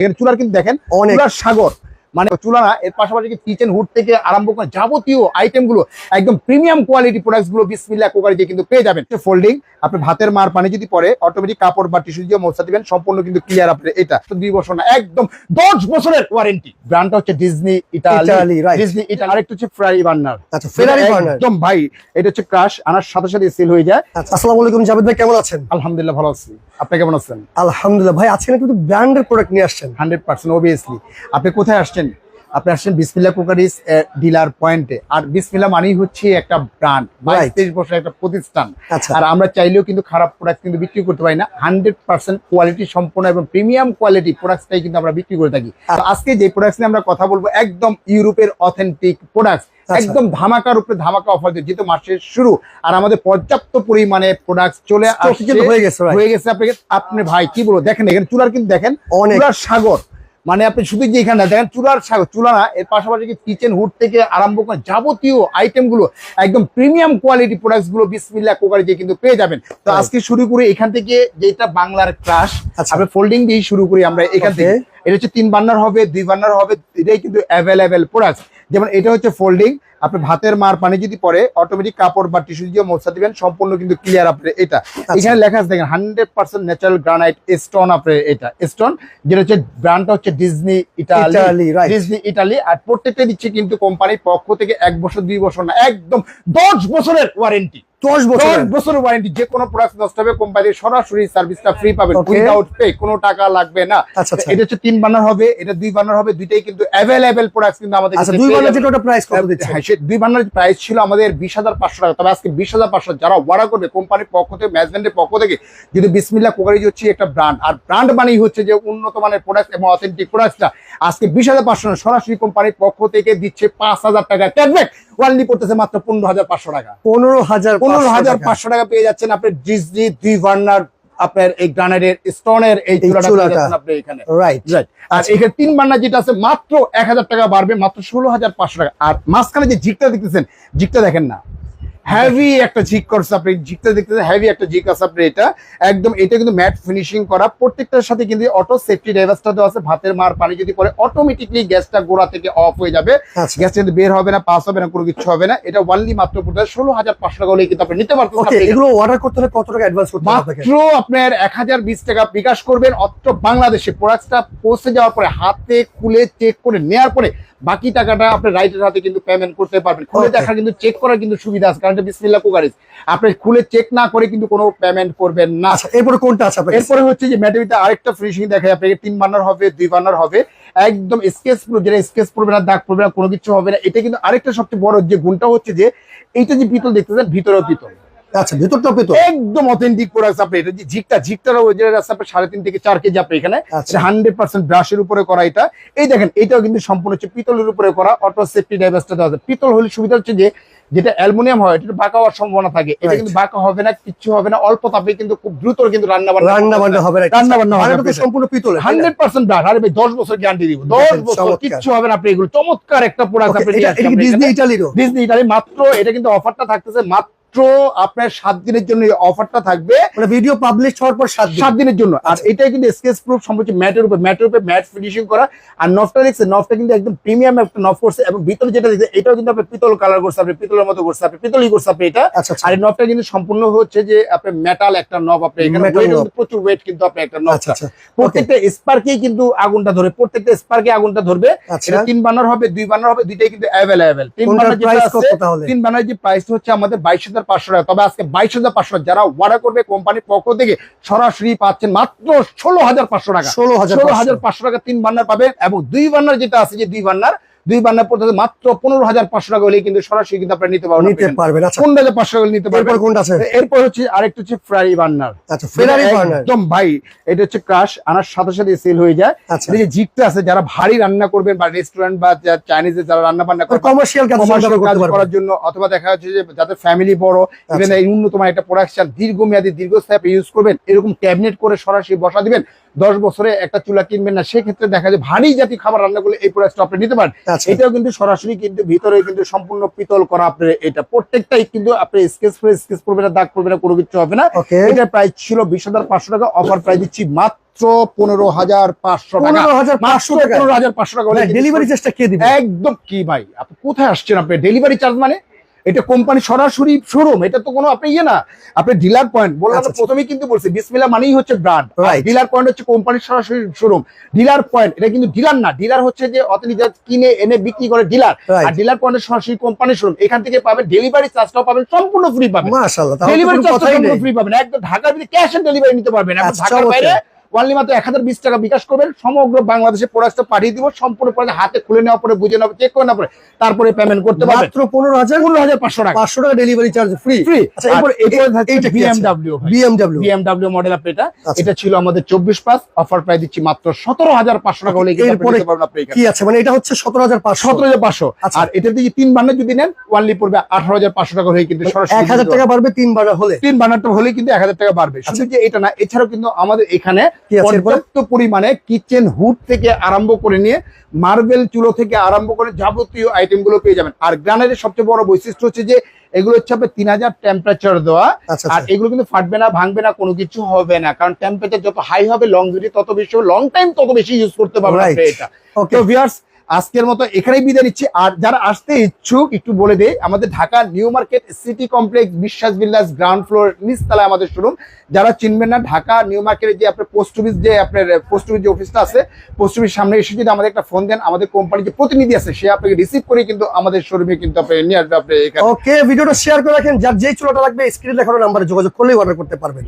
এখানে চূড়ার কিন্তু দেখেন অনেক। সাগর মানে চুলা না এর পাশাপাশি কিচেন হুড থেকে আরম্ভ করে যাবতীয় আইটেমগুলো একদম প্রিমিয়াম কোয়ালিটি প্রোডাক্টসগুলো বিসমিল্লা কুকারি দিয়ে কিন্তু পেয়ে যাবেন। ফোল্ডিং আপনি ভাতের মার পানি যদি পরে অটোমেটিক কাপড় বা টিস্যু দিয়ে মোছা দিবেন সম্পূর্ণ কিন্তু ক্লিয়ার আপনার এটা। তো দুই বছর না একদম দশ বছরের ওয়ারেন্টি ব্র্যান্ডটা হচ্ছে ডিজনি ইটালি ডিজনি ইটালি আরেকটা হচ্ছে ফ্রাই বার্নার আচ্ছা ফেরারি বার্নার একদম ভাই এটা হচ্ছে ক্রাশ আনার সাথে সাথে সেল হয়ে যায়। আচ্ছা আসসালামু আলাইকুম জাভেদ ভাই কেমন আছেন? আলহামদুলিল্লাহ ভালো আছি। আপনি কেমন আছেন? আলহামদুলিল্লাহ ভাই আজকে কিন্তু ব্র্যান্ডের প্রোডাক্ট নিয়ে আসছেন। হান্ড্রেড পার্সেন্ট অবভিয়াসলি আপনি কোথায় আসছেন? আপনি আসছেন বিসমিল্লা কুকারিস ডিলার পয়েন্টে আর বিসমিল্লা মানেই হচ্ছে একটা ব্র্যান্ড বাইশ তেইশ বছর একটা প্রতিষ্ঠান। আচ্ছা। আর আমরা চাইলেও কিন্তু খারাপ প্রোডাক্ট কিন্তু বিক্রি করতে পারি না। হান্ড্রেড পার্সেন্ট কোয়ালিটি সম্পূর্ণ এবং প্রিমিয়াম কোয়ালিটি প্রোডাক্টটাই কিন্তু আমরা বিক্রি করে থাকি। আর আজকে যে প্রোডাক্টস নিয়ে আমরা কথা বলব একদম ইউরোপের অথেন্টিক আচ্ছা। একদম ধামাকার উপরে ধামাকা অফার দিয়ে যেহেতু মাসের শুরু আর আমাদের পর্যাপ্ত পরিমাণে প্রোডাক্ট চলে আসছে। হয়ে গেছে, হয়ে গেছে আপনি ভাই কি বলব? দেখেন এখানে চুলার কিন্তু দেখেন অনেক। সাগর। মানে আপনি শুধু যে এখানে দেখেন চুলার চুলা না এর পাশাপাশি কিচেন হুড থেকে আরম্ভ করে যাবতীয় আইটেমগুলো একদম প্রিমিয়াম কোয়ালিটি প্রোডাক্টসগুলো বিসমিল্লা কোকারে যে কিন্তু পেয়ে যাবেন। তো আজকে শুরু করি এখান থেকে যেটা বাংলার ক্রাশ আচ্ছা। আমরা ফোল্ডিং দিয়ে শুরু করি আমরা এখান থেকে। এটা হচ্ছে তিন বান্নার হবে দুই বান্নার হবে এটাই কিন্তু অ্যাভেলেবেল প্রোডাক্ট যেমন এটা হচ্ছে ফোল্ডিং আপনি ভাতের মার পানি যদি পরে অটোমেটিক কাপড় বা টিস্যু দিয়ে মোছা দিবেন সম্পূর্ণ কিন্তু ক্লিয়ার আপনি এটা। এখানে লেখা আছে দেখেন hundred percent natural granite stone আপনি এটা স্টোন যেটা হচ্ছে ব্র্যান্ডটা হচ্ছে Disney Italy Italy Disney Italy আর প্রত্যেকটা দিচ্ছে কিন্তু কোম্পানির পক্ষ থেকে এক বছর দুই বছর না একদম দশ বছরের ওয়ারেন্টি দশ বছর দশ বছরের ওয়ারেন্টি যে কোনো প্রোডাক্ট নষ্ট হবে কোম্পানির সরাসরি সার্ভিসটা ফ্রি পাবেন। উইদাউট পে কোনো টাকা লাগবে না। এটা হচ্ছে তিন বানার হবে এটা দুই বানার হবে দুইটাই কিন্তু অ্যাভেলেবেল প্রোডাক্ট কিন্তু আমাদের দুই পেয়ে যেটা ওটা প্রাইস কত দিচ্ছে? হ্যাঁ দুই বান্নার প্রাইস ছিল আমাদের বিশ হাজার পাঁচশো টাকা। তবে আজকে বিশ হাজার পাঁচশো যারা অর্ডার করবে কোম্পানির পক্ষ থেকে ম্যানেজমেন্টের পক্ষ থেকে যদি বিসমিল্লা কোকারিজ হচ্ছে একটা ব্র্যান্ড আর ব্র্যান্ড মানেই হচ্ছে যে উন্নত মানের প্রোডাক্ট এবং অথেন্টিক প্রোডাক্টটা আজকে বিশ হাজার পাঁচশো সরাসরি কোম্পানির পক্ষ থেকে দিচ্ছে পাঁচ হাজার টাকা ক্যাশব্যাক ওয়ানলি করতেছে মাত্র পনেরো হাজার পাঁচশো টাকা। পনেরো হাজার পনেরো হাজার পাঁচশো টাকা। পেয়ে যাচ্ছেন আপনি ডিজনি দুই বার্নার আপনার এই গ্রানাইটের স্টোনের এই আপনি এখানে। Right Right. আর এখানে তিন বার্নার যেটা আছে মাত্র এক হাজার টাকা বাড়বে মাত্র ষোলো হাজার পাঁচশো টাকা। আর মাঝখানে যে জিকটা দেখতেছেন জিকটা দেখেন না। হেভি একটা ঝিক করছে আপনি জিকটা দেখতেছেন হেভি একটা জিক আছে আপনি এটা। একদম এটা কিন্তু ম্যাট ফিনিশিং করা। প্রত্যেকটার সাথে কিন্তু অটো সেফটি ড্রাইভার্সটা দেওয়া আছে। ভাতের মার পানি যদি পরে অটোমেটিকলি গ্যাসটা গোড়া থেকে অফ হয়ে যাবে। আচ্ছা। গ্যাস কিন্তু বের হবে না পাস হবে না কোনো কিছু হবে না। এটা ওয়ানলি মাত্র পড়তে ষোলো হাজার পাঁচশো টাকা হলে কিন্তু আপনি নিতে পারতেন এগুলো অর্ডার করতে হলে কত টাকা অ্যাডভান্স করতে হবে মাত্র আপনার এক হাজার বিশ টাকা বিকাশ করবেন। অত্র বাংলাদেশে প্রোডাক্টটা পৌঁছে যাওয়ার পরে হাতে খুলে চেক করে নেওয়ার পরে বাকি টাকাটা আপনার রাইটের হাতে কিন্তু পেমেন্ট করতে পারবেন। খুলে. দেখা কিন্তু চেক করার কিন্তু সুবিধা আছে। কারণ এটা বিসমিল্লা কুকারিজ আপনি খুলে চেক না করে কিন্তু কোনো পেমেন্ট করবেন না। আচ্ছা এরপরে কোনটা আছে? এরপরে হচ্ছে যে ম্যাটারিতে আরেকটা ফিনিশিং দেখায় আপনাকে তিন বার্নার হবে দুই বার্নার হবে। একদম স্কেচ প্রুফ যেটা স্কেচ পড়বে না দাগ পড়বে না কোনো কিছু হবে না। এটা কিন্তু আরেকটা সবচেয়ে বড় যে গুণটা হচ্ছে যে এইটা যে পিতল দেখতেছেন ভিতরেও পিতল। আচ্ছা ভিতরটা পেতো একদম অথেন্টিক প্রোডাক্ট আপনি এটা যে ঝিকটা আছে আপনার সাড়ে তিন থেকে চার কেজি আপনি এখানে হান্ড্রেড পার্সেন্ট ব্রাশের উপরে করা এটা। এই দেখেন এটাও কিন্তু সম্পূর্ণ হচ্ছে পিতলের উপরে করা অটো সেফটি ডাইভার্সটা দেওয়া আছে। পিতল হলে সুবিধা হচ্ছে যে যেটা অ্যালুমিনিয়াম হয় এটা বাঁকা হওয়ার সম্ভাবনা থাকে। এটা কিন্তু বাঁকা হবে না কিচ্ছু হবে না অল্প তাপে কিন্তু খুব দ্রুত কিন্তু রান্না বান্না রান্না বান্না হবে না রান্না বান্না হবে বানানো সম্পূর্ণ পিতলে তাই না? হান্ড্রেড পার্সেন্ট ব্রাশ আরে ভাই দশ বছর গ্যারান্টি দিব। দশ দেখেন, বছর চমৎকার। কিচ্ছু হবে না আপনি এগুলো। চমৎকার একটা প্রোডাক্ট আপনি ডিজনি। ইটালিরও ডিজনি ইটালি মাত্র এটা কিন্তু অফারটা থাকতেছে মাত্র আপনার সাত দিনের জন্য এই অফারটা থাকবে। মানে ভিডিও পাবলিশ হওয়ার পর সাত দিনের জন্য। আর আচ্ছা। এটাই কিন্তু স্কেচ প্রুফ সম্পর্কে ম্যাটের উপরে ম্যাটের উপরে ম্যাট ফিনিশিং করা। আর নফটা দেখছে নফটা কিন্তু একদম প্রিমিয়াম একটা নফ করছে এবং ভিতরে যেটা দেখছে এটাও কিন্তু পিতল কালার করছে আপনি পিতলের মতো করছে আপনি পিতলই করছে আপনি এটা। আচ্ছা আচ্ছা। আর এই নফটা কিন্তু সম্পূর্ণ হচ্ছে যে মেটাল একটা নব আপনি এখানে প্রচুর ওয়েট কিন্তু আপনি একটা আচ্ছা প্রত্যেকটা স্পার্কেই কিন্তু আগুনটা ধরে প্রত্যেকটা স্পার্কে আগুনটা ধরবে। এটা তিন বানার হবে দুই বানার হবে দুইটাই কিন্তু অ্যাভেলেবেল বানার তিন বানার যে প্রাইস হচ্ছে আমাদের বাইশ হাজার পাঁচশো টাকা। তবে আজকে বাইশ হাজার পাঁচশো যারা অর্ডার করবে কোম্পানির পক্ষ থেকে সরাসরি পাচ্ছেন মাত্র ষোলো হাজার পাঁচশো টাকা। ষোলো হাজার ষোলো হাজার পাঁচশো টাকা তিন বান্নার পাবে এবং দুই বান্নার যেটা আছে যে দুই বান্নার দুই বান্নার পড়তে মাত্র পনেরো হাজার পাঁচশো টাকা হলে কিন্তু সরাসরি কিন্তু আপনি নিতে পারবেন। নিতে পারবেন আচ্ছা। পনেরো হাজার পাঁচশো টাকা নিতে পারবেন? কোনটা আছে? এরপর হচ্ছে আরেকটা হচ্ছে ফ্রাই বার্নার আচ্ছা একদম ভাই এটা হচ্ছে ক্রাশ আনার সাথে সাথে সেল হয়ে যায়। আচ্ছা। এই যে জিকটা আছে যারা ভারী রান্না করবেন বা রেস্টুরেন্ট বা চাইনিজে যারা রান্না বান্না করবেন কমার্শিয়াল কাজ করার জন্য অথবা দেখা যাচ্ছে যে যাদের ফ্যামিলি বড় ইভেন আচ্ছা। এই উন্নত মানের একটা প্রোডাকশন দীর্ঘমেয়াদী দীর্ঘস্থায়ী ইউজ করবেন এরকম ক্যাবিনেট করে সরাসরি বসা দিবেন দশ বছরে একটা চুলা কিনবেন না সেক্ষেত্রে দেখা যায় ভারী জাতীয় খাবার রান্না করলে এই প্রোডাক্টটা আপনি নিতে পারেন। আচ্ছা। এটাও কিন্তু সরাসরি কিন্তু ভিতরে কিন্তু সম্পূর্ণ পিতল করা আপনার এটা। প্রত্যেকটাই কিন্তু আপনি স্কেচ করে স্কেচ করবে না দাগ করবে না কোনো কিছু হবে না। এটার প্রাইস ছিল বিশ হাজার পাঁচশো টাকা অফার প্রাইস দিচ্ছি মাত্র পনেরো হাজার পাঁচশো টাকা। মাত্র পনেরো হাজার পাঁচশো ডেলিভারি চার্জটা কে দিবে? একদম কি ভাই? আপনি কোথায় আসছেন আপনি? ডেলিভারি চার্জ মানে? এটা কোম্পানি সরাসরি শোরুম এটা তো কোনো আপনি ইয়ে না। আপনি ডিলার পয়েন্ট বললাম আচ্ছা, প্রথমেই কিন্তু বলছি বিসমিল্লা মানেই হচ্ছে ব্র্যান্ড ডিলার পয়েন্ট হচ্ছে কোম্পানির সরাসরি শোরুম ডিলার পয়েন্ট এটা কিন্তু ডিলার না ডিলার হচ্ছে যে অথেন্টিক কিনে এনে বিক্রি করে ডিলার আর ডিলার পয়েন্টের সরাসরি কোম্পানির শোরুম এখান থেকে পাবেন ডেলিভারি চার্জটাও পাবেন সম্পূর্ণ ফ্রি পাবেন। ডেলিভারি চার্জ সম্পূর্ণ ফ্রি পাবেন। একদম ঢাকার ভিতরে ক্যাশ অন ডেলিভারি নিতে পারবেন। আপনি আচ্ছা, ঢাকার বাইরে অনলি মাত্র এক হাজার বিশ টাকা বিকাশ করবেন। সমগ্র বাংলাদেশে প্রোডাক্টটা পাঠিয়ে দিব সম্পূর্ণ প্রোডাক্ট হাতে খুলে নেওয়ার পরে বুঝে নেওয়া চেক করে নেওয়ার পরে তারপরে পেমেন্ট করতে পারবেন। মাত্র পনেরো হাজার পনেরো হাজার পাঁচশো টাকা। পাঁচশো টাকা ডেলিভারি চার্জ ফ্রি ফ্রি আচ্ছা? বিএমডাব্লিউ বিএমডাব্লিউ মডেল আপনি এটা। আচ্ছা। এটা ছিল আমাদের চব্বিশ পাস অফার প্রায় দিচ্ছি মাত্র সতেরো হাজার পাঁচশো টাকা হলে। কি আছে? মানে এটা হচ্ছে সতেরো হাজার পাঁচশো। সতেরো হাজার পাঁচশো। আচ্ছা। আর এটা দিয়ে তিন বান্নার যদি নেন ওয়ানলি পড়বে আঠারো হাজার পাঁচশো টাকা হয়ে কিন্তু এক হাজার টাকা বাড়বে তিন বার হলে। তিন বানারটা হলে কিন্তু এক হাজার টাকা বাড়বে। শুধু যে এটা না এছাড়াও কিন্তু আমাদের এখানে? পর্যাপ্ত পরিমাণে কিচেন হুড থেকে আরম্ভ করে নিয়ে মার্বেল চুলো থেকে আরম্ভ করে যাবতীয় আইটেমগুলো পেয়ে যাবেন। আর গ্রানাইটের সবচেয়ে বড় বৈশিষ্ট্য হচ্ছে যে এগুলো হচ্ছে আপনার তিন হাজার টেম্পারেচার দেওয়া। আচ্ছা আর আচ্ছা। এগুলো কিন্তু ফাটবে না ভাঙবে না কোনো কিছু হবে না। কারণ টেম্পারেচার যত হাই হবে লং দুটি তত বেশি লং টাইম তত বেশি ইউজ করতে পারবে এটা। তো ভিউয়ার্স আজকের মতো এখানেই বিদায় নিচ্ছি। আর যারা আসতে ইচ্ছুক, একটু বলে দেই, আমাদের Dhaka new market city complex Biswas বিল্লাস ground floor নিচতলায় আমাদের শোরুম। যারা চিনবেন না, ঢাকা নিউ মার্কেটের যে আপনার পোস্ট অফিস যে আপনার পোস্ট অফিস যে অফিসটা আছে পোস্ট অফিস সামনে এসে যদি আমাদের একটা ফোন দেন, আমাদের কোম্পানির যে প্রতিনিধি আছে, সে আপনাকে রিসিভ করে কিন্তু আমাদের শোরুমে কিন্তু আপনি নিয়ে আসবে, আপনি ওকে ভিডিওটা শেয়ার করে রাখেন। যার যেই চুলাটা লাগবে স্ক্রিনে দেখানো নাম্বারে যোগাযোগ করলেই অর্ডার করতে পারবেন।